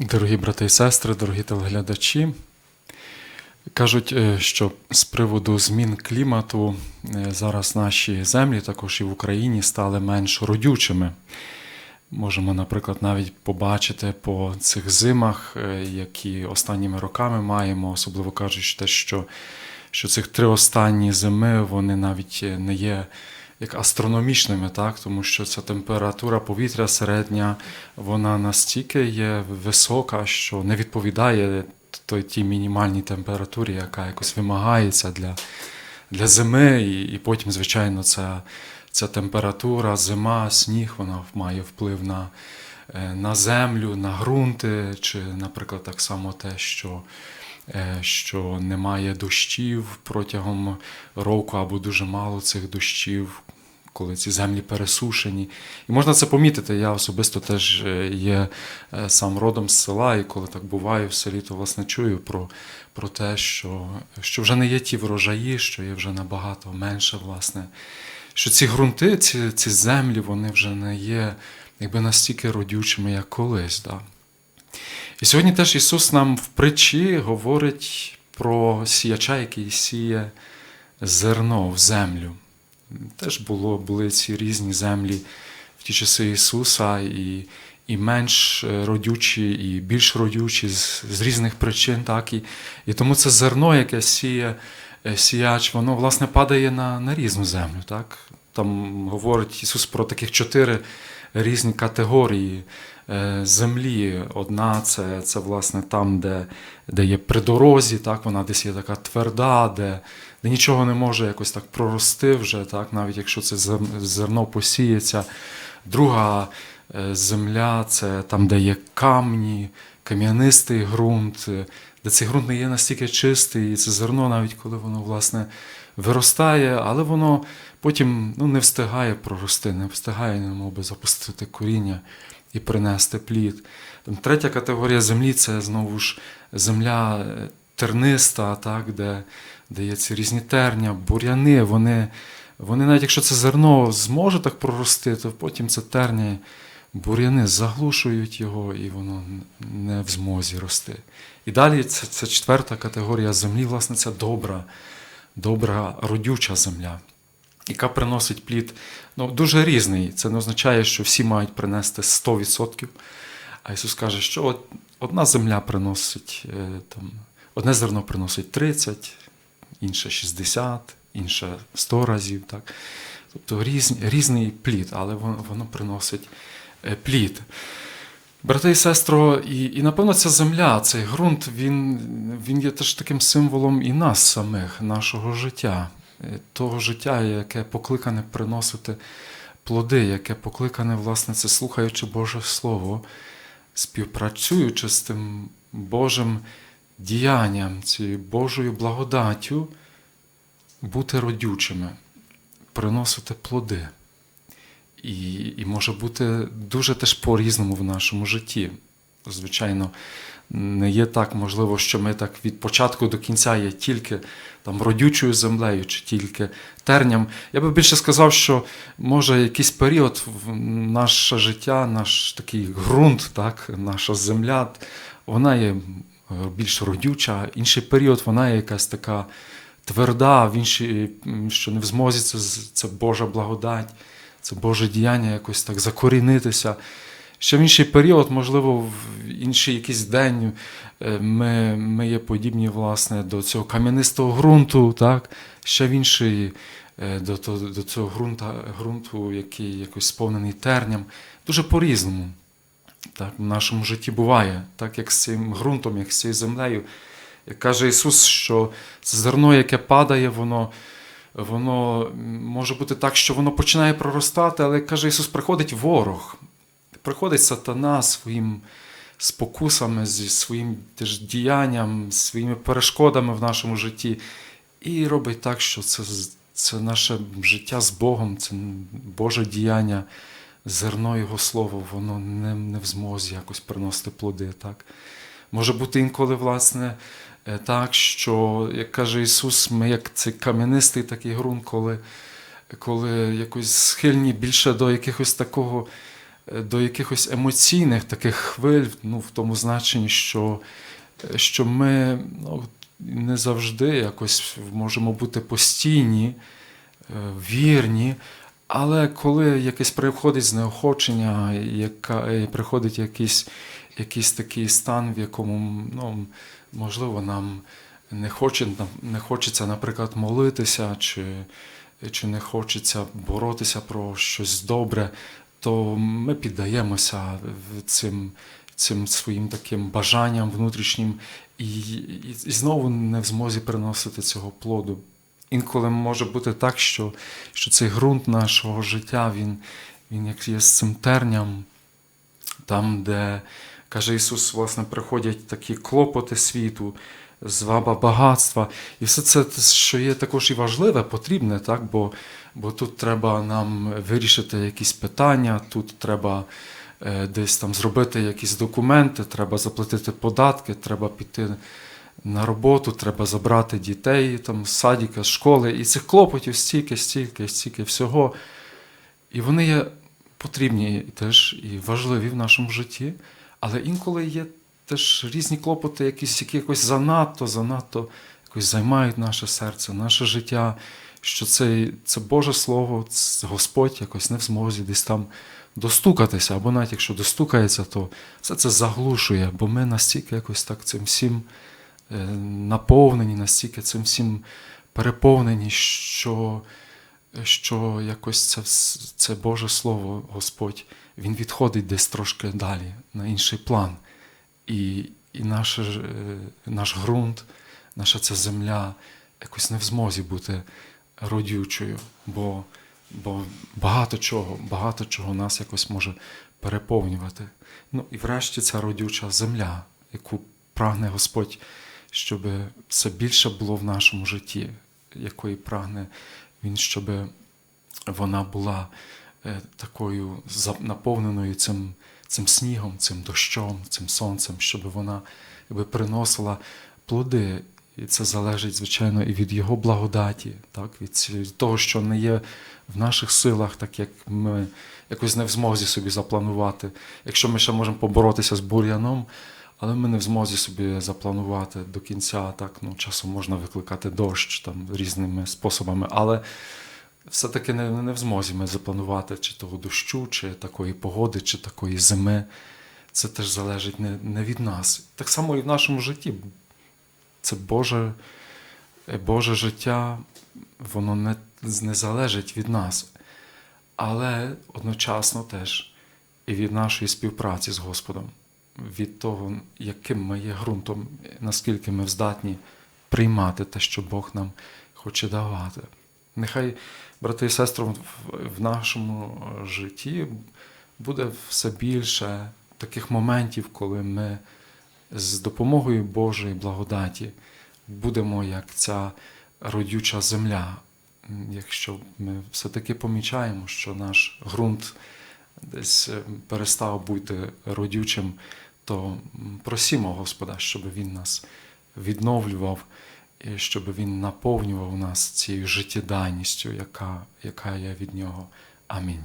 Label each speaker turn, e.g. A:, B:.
A: Дорогі брати і сестри, дорогі телеглядачі, кажуть, е, що з приводу змін клімату е, зараз наші землі, також і в Україні, стали менш родючими. Можемо, наприклад, навіть побачити по цих зимах, е, які останніми роками маємо, особливо кажуть, те, що, що цих три останні зими вони навіть не є як астрономічними, так? тому що ця температура повітря середня, вона настільки є висока, що не відповідає той тій мінімальній температурі, яка якось вимагається для, для зими, і, і потім, звичайно, ця, ця температура, зима, сніг, вона має вплив на, е, на землю, на ґрунти, чи, наприклад, так само те, що що немає дощів протягом року або дуже мало цих дощів, коли ці землі пересушені. І можна це помітити. Я особисто теж е, є е, сам родом з села, і коли так буваю в селі, то власне чую про, про те, що, що вже не є ті врожаї, що є вже набагато менше, власне. Що ці ґрунти, ці, ці землі, вони вже не є якби настільки родючими, як колись. Да? І сьогодні теж Ісус нам в притчі говорить про сіяча, який сіє зерно в землю. Теж було, були ці різні землі в ті часи Ісуса, і, і менш родючі, і більш родючі з, з різних причин. Так? І, і тому це зерно, яке сіє е, сіяч, воно власне падає на, на різну землю. Так? Там говорить Ісус про таких чотири різні категорії землі. Одна це, це власне там, де, де є при дорозі, так, вона десь є така тверда, де, де нічого не може якось так прорости вже, так, навіть якщо це зерно посіється. Друга е, земля це там, де є камні, кам'янистий ґрунт, е, де цей ґрунт не є настільки чистий, і це зерно, навіть коли воно власне виростає, але воно потім ну, не встигає прорости, не встигає немов би, запустити коріння і принести плід. Третя категорія землі це знову ж земля е, терниста, так, де, де є ці різні терня, буряни. Вони, вони навіть якщо це зерно зможе так прорости, то потім це терня, буряни заглушують його, і воно не в змозі рости. І далі це, це четверта категорія землі, власне, це добра, добра родюча земля яка приносить плід ну, дуже різний. Це не означає, що всі мають принести 100%. А Ісус каже, що от одна земля приносить е, там, одне зерно приносить 30, інше 60, інше 100 разів. Так? Тобто різний, різний плід, але воно, воно приносить е, плід. Брати і сестро, і, і напевно ця земля, цей ґрунт, він, він є теж таким символом і нас самих, нашого життя, того життя, яке покликане приносити плоди, яке покликане, власне, це слухаючи Боже Слово, співпрацюючи з тим Божим діянням, цією Божою благодаттю, бути родючими, приносити плоди. І, і може бути дуже теж по-різному в нашому житті. Звичайно, не є так можливо, що ми так від початку до кінця є тільки там родючою землею чи тільки терням. Я би більше сказав, що може якийсь період в наше життя, наш такий ґрунт, так, наша земля, вона є більш родюча, інший період вона є якась така тверда, в інший, що не в змозі це, це Божа благодать це Боже діяння якось так закорінитися. Ще в інший період, можливо, в інший якийсь день е, ми ми є подібні власне, до цього кам'янистого ґрунту, так? ще в інший е, до до, цього ґрунта, ґрунту, який якось сповнений терням. Дуже по-різному. Так, В нашому житті буває, так як з цим ґрунтом, як з цією землею. Як каже Ісус, що це зерно, яке падає, воно воно може бути так, що воно починає проростати, але каже Ісус, приходить ворог, приходить сатана своїм спокусами, зі своїм діянням, своїми перешкодами в нашому житті, і робить так, що це, це наше життя з Богом, це Боже діяння, зерно Його Слово, воно не, не в змозі якось приносити плоди. Так? Може бути інколи, власне, Е, так, що, як каже Ісус, ми як цей кам'янистий такий ґрунт, коли коли якось схильні більше до якихось такого до якихось емоційних таких хвиль, ну, в тому значенні, що, е, що ми ну, не завжди якось можемо бути постійні, е, вірні. Але коли якесь приходить знеохочення, яка, е, приходить якийсь, якийсь такий стан, в якому ну, можливо нам не, хоче, не хочеться, наприклад, молитися, чи, чи не хочеться боротися про щось добре, то ми піддаємося цим, цим своїм таким бажанням внутрішнім і, і, і знову не в змозі приносити цього плоду. Інколи може бути так, що, що цей ґрунт нашого життя, він, він як є з цим терням, там, де, каже Ісус, власне, приходять такі клопоти світу, зваба багатства. І все це, що є також і важливе, потрібне, так? Бо, бо тут треба нам вирішити якісь питання, тут треба е, десь там зробити якісь документи, треба заплатити податки, треба піти на роботу, треба забрати дітей там, з садика, з школи. І цих клопотів стільки, стільки, стільки всього. І вони є потрібні теж і важливі в нашому житті, але інколи є теж різні клопоти, якісь, які якось занадто, занадто якось займають наше серце, наше життя, що це, це Боже Слово, Господь якось не в змозі десь там достукатися, або навіть якщо достукається, то все це заглушує, бо ми настільки якось так цим всім е, наповнені, настільки цим всім переповнені, що що якось це, це Боже Слово, Господь, Він відходить десь трошки далі, на інший план. І, і наш, е, наш ґрунт, наша ця земля якось не в змозі бути родючою, бо, бо багато чого, багато чого нас якось може переповнювати. Ну і врешті ця родюча земля, яку прагне Господь, щоб все більше було в нашому житті, якої прагне Він, щоб вона була е, такою наповненою цим, цим снігом, цим дощом, цим сонцем, щоб вона якби, приносила плоди. І це залежить, звичайно, і від Його благодаті, так? від того, що не є в наших силах, так як ми якось не в змозі собі запланувати. Якщо ми ще можемо поборотися з бур'яном, але ми не в змозі собі запланувати до кінця. Так, ну, часом можна викликати дощ там, різними способами, але все-таки не, не в змозі ми запланувати чи того дощу, чи такої погоди, чи такої зими. Це теж залежить не, не від нас. Так само і в нашому житті. Це Боже, Боже життя, воно не, не залежить від нас, але одночасно теж і від нашої співпраці з Господом, від того, яким ми є ґрунтом, наскільки ми здатні приймати те, що Бог нам хоче давати. Нехай, брати і сестри, в, в нашому е, житті буде все більше таких моментів, коли ми з допомогою Божої благодаті будемо як ця родюча земля. Якщо ми все-таки помічаємо, що наш ґрунт десь е, перестав бути родючим, то просімо Господа, щоб Він нас відновлював, і щоб Він наповнював нас цією життєдайністю, яка, яка є від Нього. Амінь.